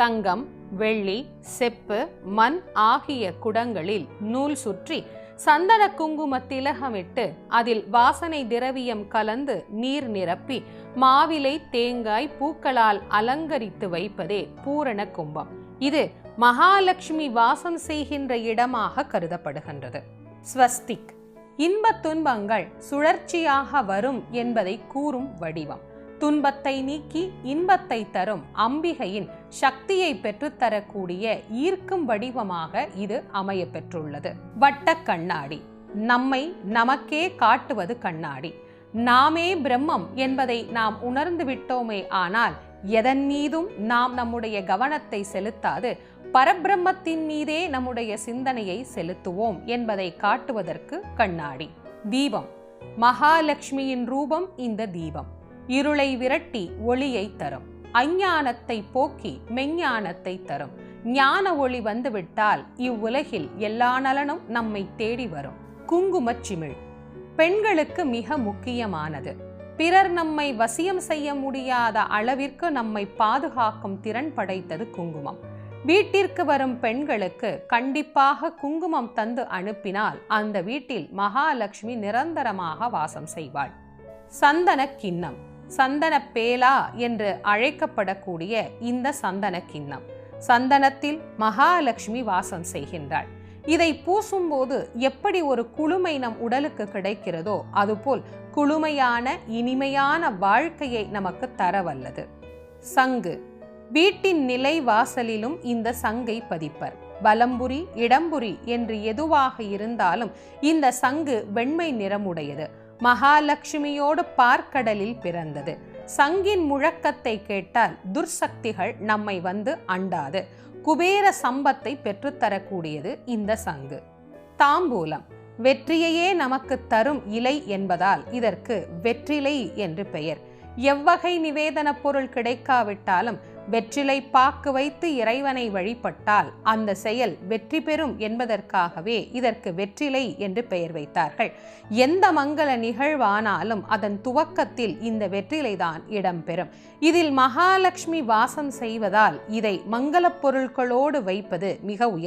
தங்கம் வெள்ளி செப்பு மண் ஆகிய குடங்களில் நூல் சுற்றி சந்தன குங்கும திலகமிட்டு அதில் வாசனை திரவியம் கலந்து நீர் நிரப்பி மாவிலை தேங்காய் பூக்களால் அலங்கரித்து வைப்பதே பூரண கும்பம். இது மகாலட்சுமி வாசம் செய்கின்ற இடமாக கருதப்படுகின்றது. ஸ்வஸ்திக். இன்பத் துன்பங்கள் சுழற்சியாக வரும் என்பதை கூறும் வடிவம். துன்பத்தை நீக்கி இன்பத்தை தரும் அம்பிகையின் சக்தியை பெற்றுத்தரக்கூடிய ஈர்க்கும் வடிவமாக இது அமைய பெற்றுள்ளது வட்ட கண்ணாடி. நம்மை நமக்கே காட்டுவது கண்ணாடி. நாமே பிரம்மம் என்பதை நாம் உணர்ந்து விட்டோமே ஆனால் எதன் மீதும் நாம் நம்முடைய கவனத்தை செலுத்தாது பரபிரம்மத்தின் மீதே நம்முடைய சிந்தனையை செலுத்துவோம் என்பதை காட்டுவதற்கு கண்ணாடி. தீபம். மகாலட்சுமியின் ரூபம் இந்த தீபம். இருளை விரட்டி ஒளியை தரும். அஞ்ஞானத்தை போக்கி மெஞ்ஞானத்தை தரும். ஞான ஒளி வந்துவிட்டால் இவ்வுலகில் எல்லா நலனும் நம்மை தேடி வரும். குங்குமச் சிமிழ். பெண்களுக்கு மிக முக்கியமானது. பிறர் நம்மை வசியம் செய்ய முடியாத அளவிற்கு நம்மை பாதுகாக்கும் திறன் படைத்தது குங்குமம். வீட்டிற்கு வரும் பெண்களுக்கு கண்டிப்பாக குங்குமம் தந்து அனுப்பினால் அந்த வீட்டில் மகாலட்சுமி நிரந்தரமாக வாசம் செய்வாள். சந்தன கிண்ணம். சந்தன பேலா என்று அழைக்கப்படக்கூடிய இந்த சந்தன கிண்ணம் சந்தனத்தில் மகாலட்சுமி வாசம் செய்கின்றாள். இதை பூசும்போது எப்படி ஒரு குளுமை நம் உடலுக்கு கிடைக்கிறதோ அதுபோல் குளுமையான இனிமையான வாழ்க்கையை நமக்கு தரவல்லது சங்கு. வீட்டின் நிலை வாசலிலும் இந்த சங்கை பதிப்பர். வலம்புரி இடம்புரி என்று எதுவாக இருந்தாலும் இந்த சங்கு வெண்மை நிறமுடையது. மகாலட்சுமியோடு பார்க்கடலில் பிறந்தது. சங்கின் முழக்கத்தை கேட்டால் துர்சக்திகள் நம்மை வந்து அண்டாது. குபேர சம்பத்தை பெற்றுத்தரக்கூடியது இந்த சங்கு. தாம்பூலம். வெற்றியையே நமக்கு தரும் இலை என்பதால் இதற்கு வெற்றிலை என்று பெயர். எவ்வகை நிவேதன பொருள் கிடைக்காவிட்டாலும் வெற்றிலை பாக்கு வைத்து இறைவனை வழிபட்டால் அந்த செயல் வெற்றி பெறும் என்பதற்காகவே இதற்கு வெற்றிலை என்று பெயர் வைத்தார்கள். எந்த மங்கள நிகழ்வானாலும் அதன் துவக்கத்தில் இந்த வெற்றிலைதான் இடம்பெறும். இதில் மகாலட்சுமி வாசம் செய்வதால் இதை மங்களப் பொருட்களோடு வைப்பது மிக உயர்